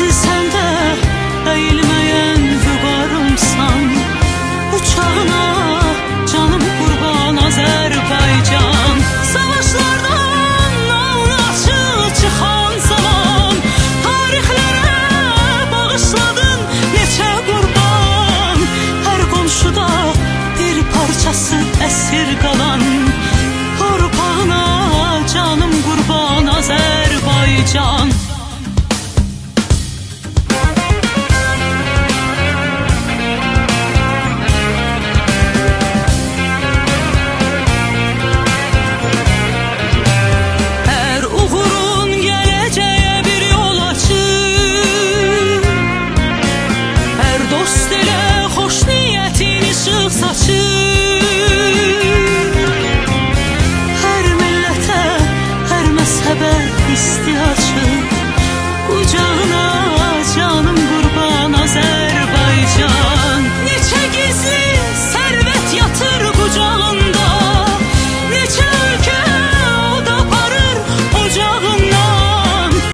Bizi sende eğilmeyen vügarımsan Uçağına canım kurban Azerbaycan. Savaşlardan avlaşı çıkan zaman. Tarihlere bağışladın neçe kurban. Her komşuda bir parçası esirgan. 差し